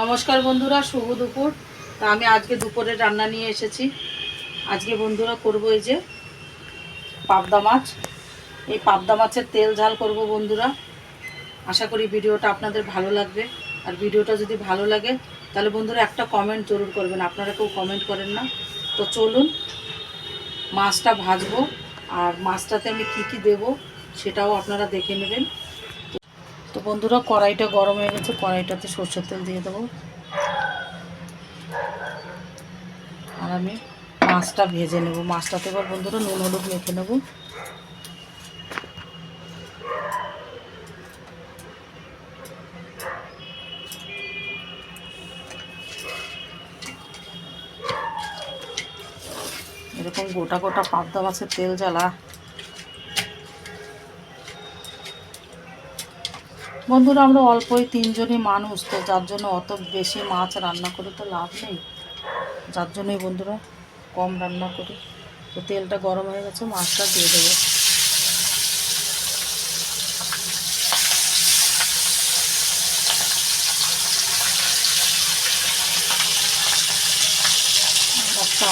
নমস্কার বন্ধুরা, শুভ দুপুর। তা আমি আজকে দুপুরে রান্না নিয়ে এসেছি। আজকে বন্ধুরা করব এই যে পাবদা মাছ। এই পাবদা মাছের তেল ঝাল করব বন্ধুরা। আশা করি ভিডিওটা আপনাদের ভালো লাগবে। আর ভিডিওটা যদি ভালো লাগে, তাহলে বন্ধুরা একটা কমেন্ট জরুর করবেন। আপনারা কেউ কমেন্ট করেন না। তো চলুন, মাছটা ভাজবো। আর মাছটাতে আমি কি কি দেব, সেটাও আপনারা দেখে নেবেন। তো বন্ধুরা, কড়াইটা গরম হয়ে গেছে, কড়াইটাতে সর্ষের তেল দিয়ে দেবো। আর আমি মাছটা ভেজে নেব। মাছটাতে এবার বন্ধুরা নুন, হলুদ মেখে নেব। এরকম গোটা গোটা পাবদা মাছের তেল জ্বালা। বন্ধুরা, আমরা অল্পই তিনজনই মানুষ, তো যার জন্য অত বেশি মাছ রান্না করে তো লাভ নেই। যার জন্যই বন্ধুরা, কম রান্না করি। তো তেলটা গরম হয়ে গেছে, মাছটা দিয়ে দেবো।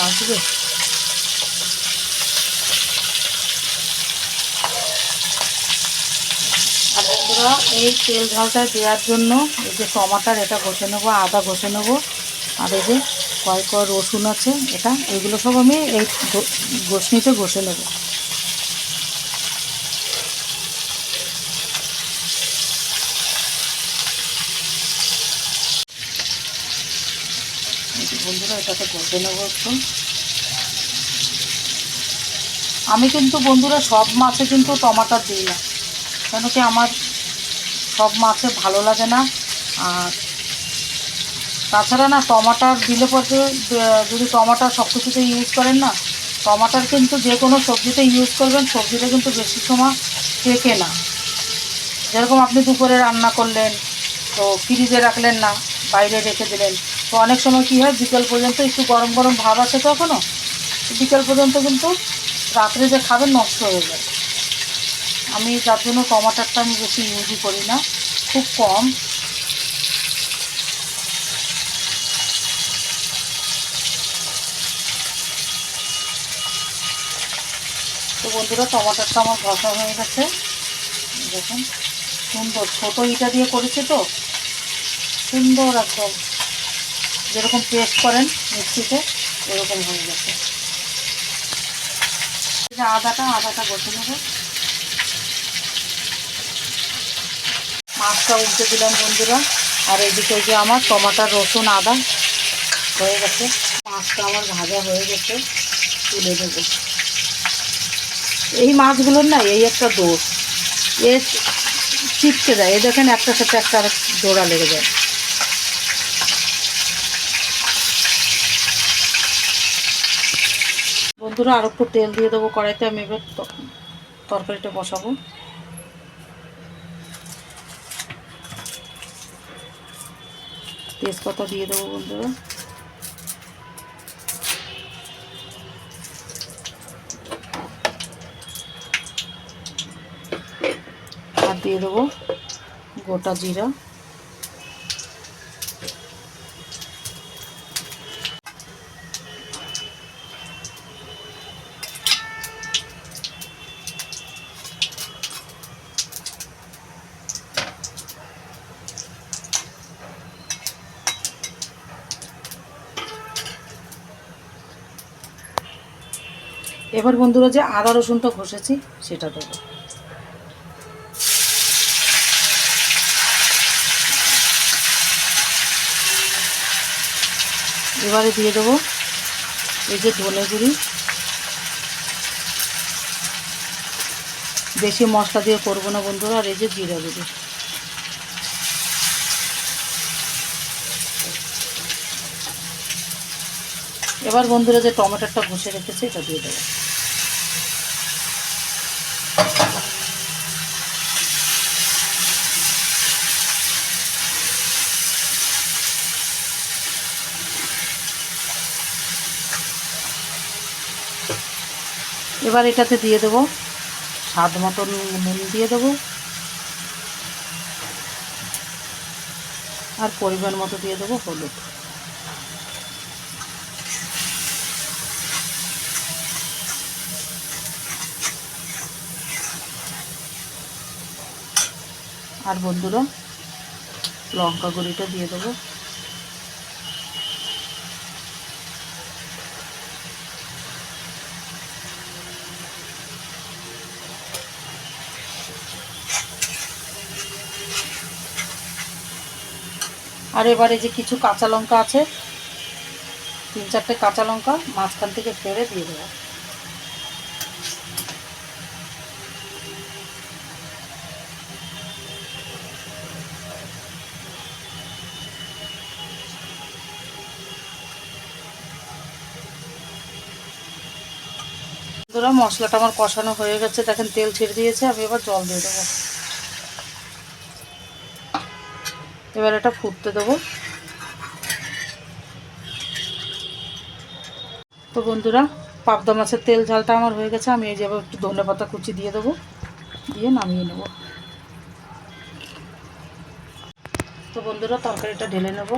আসবে? আর এই তেল ঝালটা দেওয়ার জন্য এই যে টমাটার, এটা ঘষে নেব, আদা ঘষে নেব। আর এই যে কয়েক কয় রসুন আছে, এটা, এগুলো সব আমি এই ঘষনিতে ঘষে নেব। বন্ধুরা, এটাকে ঘষে নেব একটু। আমি কিন্তু বন্ধুরা সব মাছে কিন্তু টমাটার দিই না, কেন কি আমার সব মাছে ভালো লাগে না। আর তাছাড়া না টমাটার দিলে পরে যদি টমাটার সব কিছুতে ইউজ করেন না, টমাটার কিন্তু যে কোনো সবজিতে ইউজ করবেন সবজিটা কিন্তু বেশি সময় টেকে না। যেরকম আপনি দুপুরে রান্না করলেন, তো ফ্রিজে রাখলেন না, বাইরে রেখে দিলেন, তো অনেক সময় কী হয়, বিকেল পর্যন্ত একটু গরম গরম ভাব আছে তো এখনও বিকেল পর্যন্ত কিন্তু রাত্রে যে খাবেন নষ্ট হয়ে যায়। আমি যার জন্য টমাটারটা আমি বেশি ইউজই করি না, খুব কম। তো বন্ধুরা টমাটারটা আমার ঘষা হয়ে গেছে। দেখুন, সুন্দর, ছোটো ইটা দিয়ে করেছে তো। সুন্দর একদম। যেরকম পেস্ট করেন মিক্সিতে, এরকম হয়ে গেছে। আদাটা আদাটা ঘষে নেব। মাছটা উল্টে দিলাম বন্ধুরা। আর এদিকে যে আমার টমাটার রসুন আদা হয়ে গেছে। মাছটা আমার ভাজা হয়ে গেছে। তুলে দেবো এই মাছগুলোর না এই একটা দোষ। এ চিপকে যায়। এ দেখেন একটা সাথে একটা জোড়া লেগে যায়। বন্ধুরা, আর একটু তেল দিয়ে দেবো কড়াইতে। আমি এবার তরকারিটা বসাবো। তেজপাতা দিয়ে দেবো বন্ধুরা। আর দিয়ে দেবো গোটা জিরা। এবার বন্ধুরা যে আদা রসুনটা ঘষেছি, সেটা দেবো। এবারে দিয়ে দেবো এই যে ধনে গুঁড়ি। বেশি মশলা দিয়ে করব না বন্ধুরা, আর এই যে জিরা গুঁড়ি। এবার বন্ধুরা যে টমেটোটা ঘষে রেখেছে এটা দিয়ে দেবো। এবার এটাতে দিয়ে দেবো স্বাদ মতন নুন দিয়ে দেবো। আর পরিমাণ মতো দিয়ে দেবো হলুদ। আর বন্ধুরা, লঙ্কা গুঁড়িটা দিয়ে দেবো। আর এবারে যে কিছু কাঁচা লঙ্কা আছে, তিন চারটে কাঁচা লঙ্কা মাঝখান থেকে ফেলে দিয়ে দেবো। বন্ধুরা, মশলাটা আমার কষানো হয়ে গেছে। দেখেন, তেল ছেড়ে দিয়েছে, আমি এবার জল দিয়ে দেবো। এবার এটা ফুটতে দেবো। তো বন্ধুরা, পাবদা মাছের তেল ঝালটা আমার হয়ে গেছে, আমি এই যাব একটু ধনে পাতা কুচি দিয়ে দেবো, দিয়ে নামিয়ে নেব। তো বন্ধুরা, তরকারিটা ঢেলে নেব।